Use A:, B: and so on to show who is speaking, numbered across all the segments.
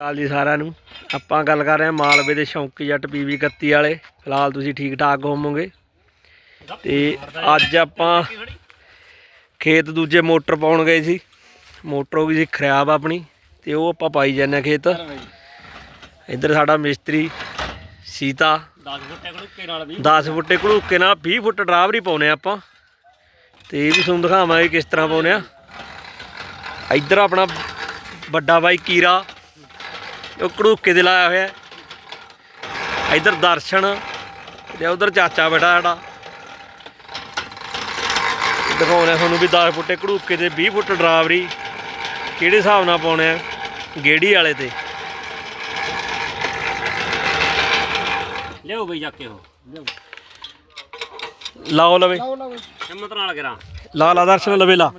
A: ਹਾਲ ਜੀ ਸਾਰਿਆਂ ਨੂੰ। ਆਪਾਂ ਗੱਲ ਕਰ ਰਹੇ ਹਾਂ ਮਾਲਵੇ ਦੇ ਸ਼ੌਂਕੀ ਜੱਟ ਪੀਵੀ 31 ਵਾਲੇ। ਫਿਲਹਾਲ ਤੁਸੀਂ ਠੀਕ ਠਾਕ ਹੋਵੋਗੇ। ਤੇ ਅੱਜ ਆਪਾਂ ਖੇਤ ਦੂਜੇ ਮੋਟਰ ਪਾਉਣ ਗਏ ਸੀ। ਮੋਟਰ ਹੋ ਗਈ ਸੀ ਖਰਾਬ ਆਪਣੀ, ਤੇ ਉਹ ਆਪਾਂ ਪਾਈ ਜਾਂਦੇ ਹਾਂ ਖੇਤ। ਇੱਧਰ ਸਾਡਾ ਮਿਸਤਰੀ ਸੀਤਾ।
B: 10 ਫੁੱਟੇ ਘੜੂਕੇ ਨਾਲ
A: 10 ਫੁੱਟੇ ਘੜੂਕੇ ਨਾਲ 20 ਫੁੱਟ ਡਰਾਵਰੀ ਪਾਉਨੇ ਆਪਾਂ। ਤੇ ਇਹ ਵੀ ਤੁਹਾਨੂੰ ਦਿਖਾਵਾਂਗੇ ਕਿਸ ਤਰ੍ਹਾਂ ਪਾਉਨੇ ਆ। ਇੱਧਰ ਆਪਣਾ ਵੱਡਾ ਬਾਈ ਕੀਰਾ। ਉਹ ਘੜੂਕੇ ਦੇ ਲਾਇਆ ਹੋਇਆ। ਹੈ। ਇੱਧਰ ਦਰਸ਼ਨ ਤੇ ਉਧਰ ਚਾਚਾ ਬੈਠਾ ਸਾਡਾ। ਦਿਖਾਉਣੇ ਤੁਹਾਨੂੰ ਵੀ 10 ਫੁੱਟੇ ਘੜੂਕੇ ਤੇ 20 ਫੁੱਟ ਡਰਾਵਰੀ ਕਿਹੜੇ ਹਿਸਾਬ ਨਾਲ ਪਾਉਣੇ ਆ ਗੇੜੀ ਵਾਲੇ ਤੇ।
B: ਲਿਓ ਬਈ ਜਾ ਕੇ ਉਹ। ਲਿਓ
A: ਲਵੇ।
B: ਹਿੰਮਤ ਨਾਲ ਕਰਾਂ।
A: ਲਾ ਲਾ ਦਰਸ਼ਨ ਲਵੇ ਲਾ।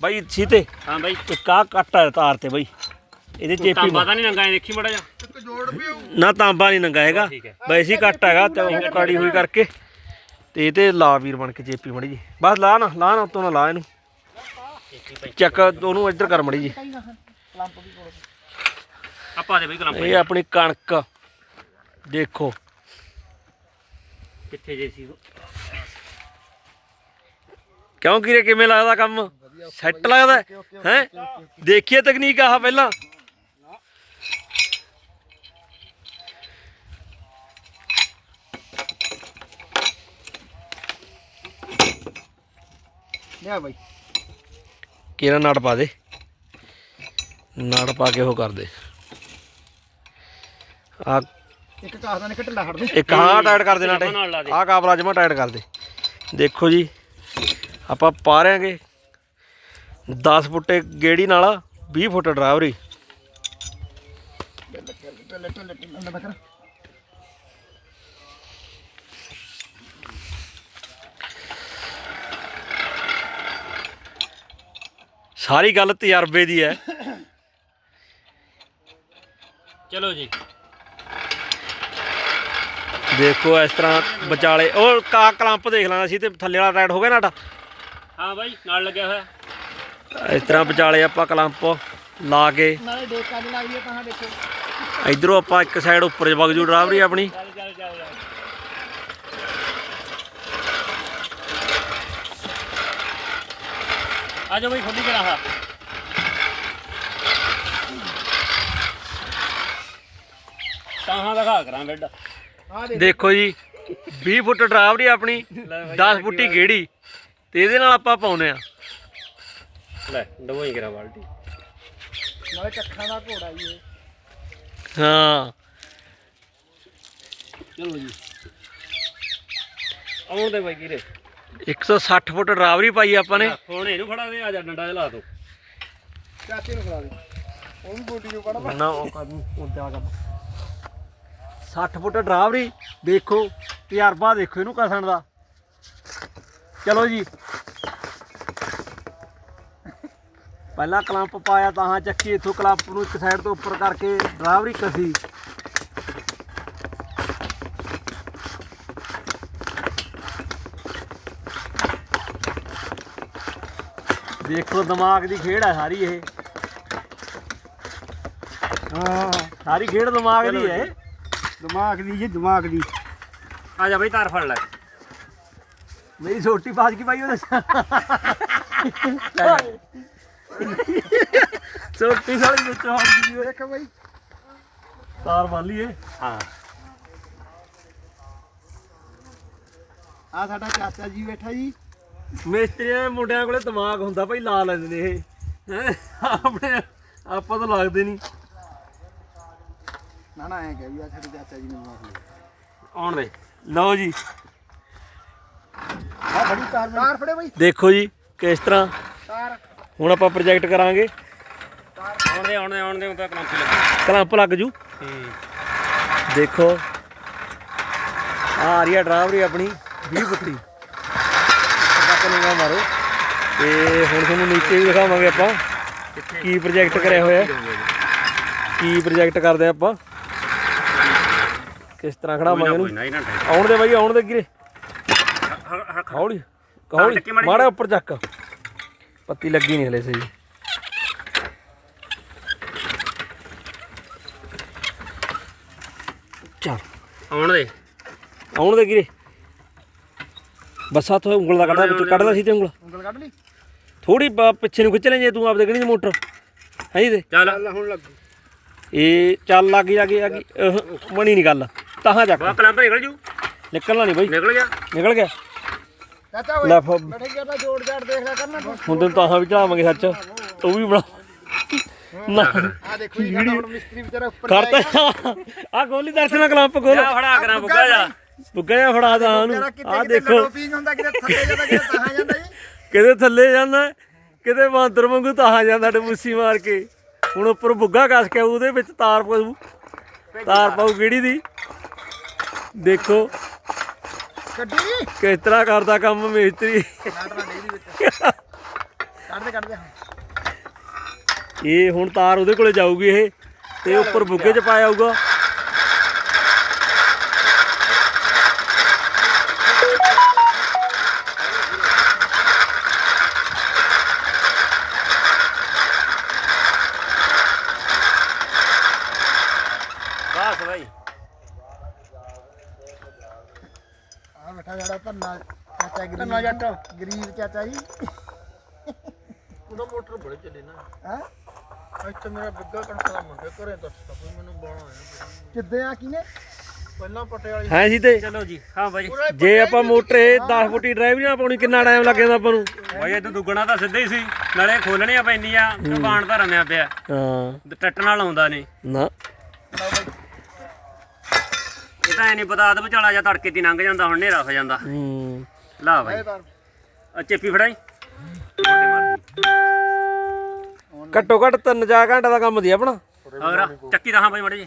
A: ਬਾਈ ਸੀਤੇ।
B: ਹਾਂ ਬਈ।
A: ਆ ਕੱਟ ਹੈ ਤਾਰ ਤੇ ਬਈ। ਇਹਦੇ ਚੇਪੀ
B: ਤਾਂਬਾ ਤਾਂ ਨਹੀਂ ਨੰਗਾ ਦੇਖੀ ਮੜਾ ਜਾ
A: ਨਾ ਤਾਂਬਾ ਨਹੀਂ ਨੰਗਾ ਹੈਗਾ। ਵੈਸੇ ਕੱਟ ਹੈਗਾ ਤੇ ਉਹ ਕਾੜੀ ਹੋਈ ਕਰਕੇ। ਤੇ ਇਹ ਤੇ ਲਾ ਵੀਰ ਬਣ ਕੇ ਚੇਪੀ ਮੜੀ ਜੀ। ਬਸ ਲਾ ਨਾ ਲਾ ਨਾ ਉਤੋਂ ਨਾ ਲਾ ਇਹਨੂੰ। ਚੱਕ ਉਹਨੂੰ ਇੱਧਰ ਕਰ ਮੜੀ ਜੀ।
B: ਆਪਾਂ ਦੇ ਬਈ ਕਲੰਪ
A: ਇਹ ਆਪਣੀ ਕਣਕ। ਦੇਖੋ।
B: ਕਿੱਥੇ ਜੇ ਸੀ?
A: ਕਿਉਂ ਕੀਰੇ ਕਿਵੇਂ ਲੱਗਦਾ ਕੰਮ? ਸੈੱਟ ਲੱਗਦਾ ਹੈ? ਦੇਖੀਏ ਤਕਨੀਕ ਆਹ ਪਹਿਲਾਂ।
C: ਲਿਆ ਬਾਈ
A: ਕਿਹੜਾ ਨੜ ਪਾ ਦੇ ਨੜ ਪਾ ਕੇ ਉਹ ਕਰ ਦੇ ਆ
C: ਇੱਕ ਕਾਸ ਦਾ ਨਿਕਟ ਲਾ ਹੜ ਦੂੰ
A: ਇੱਕ ਹਾਂ ਟਾਈਟ ਕਰ
B: ਦੇ।
A: ਆਹ ਕਾਬਲਾ ਜਮਾ ਟਾਈਟ ਕਰ ਦੇ ਦੇਖੋ ਜੀ ਆਪਾਂ ਪਾ ਰਿਆਂਗੇ 10 ਫੁੱਟੇ ਗੇੜੀ ਨਾਲ 20 ਫੁੱਟ ਡਰਾਵਰੀ ਸਾਰੀ ਗੱਲ ਤਜਰਬੇ ਦੀ ਹੈ।
B: ਚਲੋ ਜੀ।
A: ਦੇਖੋ ਇਸ ਤਰ੍ਹਾਂ ਵਿਚਾਲੇ ਉਹ ਕਾ ਕਲੰਪ ਦੇਖ ਲੈਣਾ ਸੀ ਤੇ ਥੱਲੇ ਵਾਲਾ ਟਾਈਟ ਹੋ ਗਿਆ ਨਾਟਾ।
B: ਹਾਂ ਬਾਈ ਨਾਲ ਲੱਗਿਆ ਹੋਇਆ।
A: ਇਸ ਤਰ੍ਹਾਂ ਵਿਚਾਲੇ ਆਪਾਂ ਕਲੰਪ ਲਾ ਕੇ
C: ਨਾਲੇ ਡੇਕਾ ਦੀ ਲੱਗਦੀ ਹੈ ਤਾਂ ਦੇਖੋ।
A: ਇਧਰੋਂ ਆਪਾਂ ਇੱਕ ਸਾਈਡ ਉੱਪਰ ਵਗ ਜੂ ਡਰਾਵਰੀ ਆਪਣੀ
B: ਚੱਲ ਚੱਲ ਚੱਲ ਚੱਲ। ਆ ਜਾਓ ਬਈ ਖੋਲੀ ਕਰਾ ਹਾ। ਤਾਹਾਂ ਦਿਖਾ ਕਰਾਂ ਬੈੱਡ
A: ਦੇਖੋ ਜੀ 20 ਫੁੱਟ ਡਰਾਵਰੀ ਆਪਣੀ 10 ਫੁੱਟੀ ਗੇੜੀ। ਤੇ ਇਹਦੇ ਨਾਲ ਆਪਾਂ ਪਾਉਨੇ ਆ
B: ਲੈ ਡਬੋਈ ਕਰਾ ਬਾਲਟੀ।
C: ਨਾਲੇ ਕੱਖਾਂ ਦਾ ਘੋੜਾ ਹੀ ਇਹ।
A: ਹਾਂ।
B: ਚਲੋ ਜੀ। ਆਉਣ ਦੇ ਬਾਈ ਕੀਰੇ
A: 160 ਫੁੱਟ ਡਰਾਵਰੀ ਪਾਈ ਆਪਾਂ ਨੇ।
B: ਹੁਣ ਇਹਨੂੰ ਫੜਾ ਦੇ ਆ ਜਾ ਡੰਡਾ ਜਿਹਾ ਲਾ ਦੋ।
C: ਚਾਚੇ ਨੂੰ ਖਿਲਾ ਦੇ। ਉਹ ਵੀ ਬੋਡੀ ਨੂੰ ਕੜਾ
A: ਨਾ ਉਹ ਕਰ ਉਹ ਆ ਕੰਮ 60 ਫੁੱਟ ਡਰਾਵਰੀ ਦੇਖੋ ਤਜਰਬਾ ਦੇਖੋ ਇਹਨੂੰ ਕਸਣ ਦਾ। ਚਲੋ ਜੀ। ਪਹਿਲਾਂ ਕਲੰਪ ਪਾਇਆ ਤਾਂ ਹਾਂ ਚੱਕੀ ਇਥੋਂ ਕਲੰਪ ਨੂੰ ਇੱਕ ਸਾਈਡ ਤੋਂ ਉੱਪਰ ਕਰਕੇ ਡਰਾਵਰੀ ਕਸੀ। ਦੇਖੋ ਦਿਮਾਗ ਦੀ ਖੇਡ ਹੈ ਸਾਰੀ ਇਹ।
C: ਹਾਂ
A: ਸਾਰੀ ਖੇਡ ਦਿਮਾਗ ਦੀ ਹੈ
C: ਦਿਮਾਗ ਦੀ ਜੀ ਦਿਮਾਗ ਦੀ।
B: ਆ ਜਾ ਬਈ ਤਾਰ ਫੜ ਲੈ।
A: ਮੇਰੀ ਛੋਟੀ ਬਾਜ ਕੀ ਪਾਈ ਉਹਦੇ ਛੋਟੀ ਸਾਲੀ ਵਿੱਚ ਗਈ ਓਏ
C: ਦੇਖ ਬਾਈ।
A: ਤਾਰ ਮੰਨ ਲਈਏ।
B: ਹਾਂ।
C: ਆ ਸਾਡਾ ਚਾਚਾ ਜੀ ਬੈਠਾ ਜੀ।
A: ਮਿਸਤਰੀਆਂ ਦੇ ਮੁੰਡਿਆਂ ਕੋਲੇ ਦਿਮਾਗ ਹੁੰਦਾ ਭਾਈ ਲਾ ਲੈਂਦੇ ਨੇ ਇਹ। ਹੈਂ। ਆਪਣੇ ਆਪਾਂ ਤਾਂ ਲੱਗਦੇ ਨਹੀਂ।
C: ਨਾ ਨਾ ਐ ਕਹਿ ਵੀ ਆ ਸਾਡੇ ਚਾਚਾ ਜੀ ਨੂੰ ਮਾਰ
B: ਆਉਣ ਦੇ।
A: ਲਓ ਜੀ।
C: ਆ ਬੜੀ ਤਾਰ ਤਾਰ ਫੜੇ ਬਾਈ।
A: ਦੇਖੋ ਜੀ ਕਿਸ ਤਰ੍ਹਾਂ।
C: ਤਾਰ।
A: ਹੁਣ ਆਪਾਂ ਪ੍ਰੋਜੈਕਟ ਕਰਾਂਗੇ।
B: ਆਉਣ ਦੇ ਆਉਣ ਦੇ ਆਉਣ ਦੇ ਉਹ ਤਾਂ ਕਲੰਪੀ ਲੱਗੀ
A: ਕਲੰਪ ਲੱਗ ਜੂ। ਦੇਖੋ। ਆ ਰਹੀ ਆ ਡਰਾਵਰੀ ਆਪਣੀ। 20 ਫੁੱਟੀ ਨੂੰ ਮਾਰੋ। ਤੇ ਹੁਣ ਤੁਹਾਨੂੰ ਨੀਚੇ ਵੀ ਦਿਖਾਵਾਂਗੇ ਆਪਾਂ ਕੀ ਪ੍ਰੋਜੈਕਟ ਕਰਿਆ ਹੋਇਆ ਕੀ ਪ੍ਰੋਜੈਕਟ ਕਰਦੇ ਆਪਾਂ। ਕਿਸ ਤਰ੍ਹਾਂ ਖੜਾਵਾਂਗੇ ਇਹਨੂੰ? ਆਉਣ ਦੇ ਬਾਈ ਆਉਣ ਦੇ ਗਿਰੇ ਹੌਲੀ ਹੌਲੀ।
B: ਮਾੜੀ।
A: ਉੱਪਰ ਚੱਕ। ਪੱਤੀ ਲੱਗੀ ਨਹੀਂ ਹਲੇ ਸਹੀ। ਚੱਲ।
B: ਆਉਣ ਦੇ।
A: ਆਉਣ ਦੇ ਕਿਰੇ ਬੱਸਾ ਤੋਂ ਉਂਗਲ ਦਾ ਕੱਢਦਾ ਵਿੱਚ ਕੱਢਦਾ ਸੀ ਤੇ ਉਂਗਲ।
C: ਉਂਗਲ ਕੱਢ ਲਈ?
A: ਥੋੜੀ ਪਿੱਛੇ ਨੂੰ ਖਿੱਚ ਲੈ ਜੇ ਤੂੰ ਆਪਦੇ ਕਿਹੜੀ ਦੀ ਮੋਟਰ? ਹੈ ਜੀ ਤੇ?
B: ਚੱਲ।
C: ਚੱਲ ਹੁਣ ਲੱਗੂ।
A: ਇਹ ਚੱਲ ਲੱਗ ਜਾ ਆ ਅਹ, ਬਣੀ ਨਹੀਂ ਗੱਲ। ਤਾਹਾਂ ਚੱਕ।
B: ਬਾ ਕਲੰਪ ਨਿਕਲ ਜੂ।
A: ਨਿਕਲਣਾ ਨਹੀਂ ਬਈ।
B: ਨਿਕਲ ਗਿਆ।
A: ਨਿਕਲ ਗਿਆ।
C: ਚਾਚਾ ਓਏ
A: ਲੈ ਫ-
C: ਬੈਠੇ ਗਿਆ ਤਾਂ ਜੋੜ ਜਾੜ ਦੇਖ ਲਿਆ ਕਰਨਾ
A: ਹੁਣ ਤੈਨੂੰ ਤਾਹਾਂ ਵੀ ਚੜਾਵਾਂਗੇ ਸੱਚ। ਉਹ ਵੀ ਬਣਾ। ਨਾ।
C: ਆ ਦੇਖੋ ਜੀ ਹੁਣ ਮਿਸਤਰੀ ਵਿਚਾਰਾ ਉੱਪਰ
A: ਕਰਤਾ ਆ ਗੋਲੀ ਦਰਸ਼ਨਾ ਕਲੰਪ ਖੋਲ
B: ਜਾ ਫੜਾ ਕਰਾਂ ਬੁੱਗਾ ਜਾ।
A: ਬੁੱਗਾ ਜਿਹਾ ਫੜਾ ਦਾ ਉਹਨੂੰ ਆ ਦੇਖੋ।
C: ਪੀਂਗ ਹੁੰਦਾ ਕਿਤੇ ਥੱਲੇ ਜਾਂਦਾ ਕਿਤੇ ਤਾਂ ਜਾਂਦਾ ਜੀ।
A: ਕਿਤੇ ਥੱਲੇ ਜਾਂਦਾ ਕਿਤੇ ਬਾਂਦਰ ਵਾਂਗੂ ਤਾਹਾਂ ਜਾਂਦਾ ਡਬੂਸੀ ਮਾਰ ਕੇ। ਹੁਣ ਉੱਪਰ ਬੁੱਗਾ ਕੱਸ ਕੇ ਉਹਦੇ ਵਿੱਚ ਤਾਰ ਪਾਉ ਤਾਰ ਪਾਉ ਕਿਹੜੀ ਦੀ? ਦੇਖੋ। ਕਿਸ ਤਰ੍ਹਾਂ ਕਰਦਾ ਕੰਮ ਮੇਸਤਰੀ? ਇਹ ਹੁਣ ਤਾਰ ਉਹਦੇ ਕੋਲੇ ਜਾਊਗੀ ਇਹ ਤੇ ਉੱਪਰ ਬੁੱਗੇ 'ਚ ਪਾਇਆ ਆਊਗਾ
B: ਬਸ ਬਾਈ
C: ਆ ਧੰਨਾ ਚਾਚਾ ਗਰੀਬ ਧੰਨਾ ਜੱਟ। ਗਰੀਬ ਚਾਚਾ ਜੀ।
D: ਉਹਦਾ ਮੋਟਰ ਬੜੇ ਚੱਲੇ ਨਾ।
C: ਹਾਂ?
D: ਇੱਥੇ ਮੇਰਾ ਬਿੱਗਾ ਕਣਕ ਦਾ ਮੁੰਡੇ ਘਰੇ ਦੱਸਦਾ ਕੋਈ ਮੈਨੂੰ ਬਾਣਾ ਆਇਆ
C: ਕਿੱਦੇ ਆ ਕਿਨੇ?
D: ਪਹਿਲਾਂ ਪੱਟੇ ਵਾਲੀ
A: ਹੈ ਜੀ ਤੇ?
B: ਚਲੋ ਜੀ ਹਾਂ ਬਾਈ।
A: ਜੇ ਆਪਾਂ ਮੋਟਰ ਇਹ 10 ਫੁੱਟੀ ਡਰਾਈਵ ਨਾ ਪਾਉਣੀ ਕਿੰਨਾ ਟਾਈਮ ਲੱਗ ਜਾਂਦਾ ਆਪਾਂ ਨੂੰ?
B: ਬਾਈ ਇਹ ਤਾਂ ਦੁੱਗਣਾ ਤਾਂ ਸਿੱਧਾ ਹੀ ਸੀ। ਨਾਲੇ ਖੋਲਣੀਆਂ ਪੈਂਦੀਆਂ ਦੁਕਾਨ ਧਰਨਿਆ ਪਿਆ।
A: ਹਾਂ।
B: ਟੱਟ ਨਾਲ ਆਉਂਦਾ ਨਹੀਂ।
A: ਨਾ।
B: ਤਾਂ ਐ ਨਹੀਂ ਪਤਾ ਆਦ ਵਿਚਾਲਾ ਜਾਂ ਤੜਕੇ ਦੀ ਲੰਘ ਜਾਂਦਾ ਹੁਣ ਹਨੇਰਾ ਹੋ ਜਾਂਦਾ।
A: ਹੂੰ।
B: ਲਾ ਬਾਈ। ਆ ਚੇਪੀ ਫੜਾਈ। ਗੋਡੇ ਮਾਰਦੀ
A: ਘੱਟੋ ਘੱਟ 3-4 ਘੰਟੇ ਦਾ ਕੰਮ ਦੀ ਆਪਣਾ।
B: ਹੋਰ ਚੱਕੀ ਰਹਾ ਬਾਈ ਮੜੇ ਜੀ।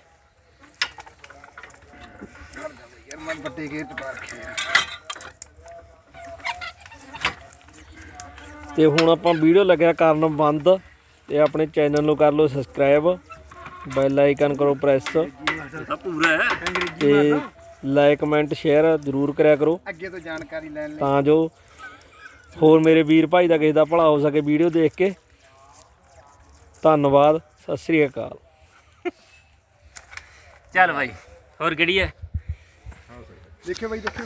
C: ਯਾਰ ਮੈਂ ਵੱਡੇ ਗੇਟ ਪਾ ਰੱਖੇ ਆ
A: ਤੇ ਹੁਣ ਆਪਾਂ ਵੀਡੀਓ ਲੱਗਿਆ ਕਰਨ ਬੰਦ ਤੇ ਆਪਣੇ ਚੈਨਲ ਨੂੰ ਕਰ ਲਓ ਸਬਸਕ੍ਰਾਈਬ ਬੈਲ ਆਈਕਨ ਕਰੋ ਪ੍ਰੈਸ।
B: ਤਾਂ ਪੂਰਾ ਹੈ।
A: ਤੇ ਲਾਈਕ ਕਮੈਂਟ ਸ਼ੇਅਰ ਜ਼ਰੂਰ ਕਰਿਆ ਕਰੋ।
C: ਅੱਗੇ ਤੋਂ ਜਾਣਕਾਰੀ ਲੈਣ ਲਈ।
A: ਤਾਂ ਜੋ ਹੋਰ ਮੇਰੇ ਵੀਰ ਭਾਈ ਦਾ ਕਿਸੇ ਦਾ ਭਲਾ ਹੋ ਸਕੇ ਵੀਡੀਓ ਦੇਖ ਕੇ। ਧੰਨਵਾਦ ਸਤਿ ਸ੍ਰੀ ਅਕਾਲ।
B: ਚੱਲ ਬਾਈ ਹੋਰ ਕਿਹੜੀ ਹੈ?
C: ਦੇਖਿਓ ਬਾਈ ਦੇਖਿਓ।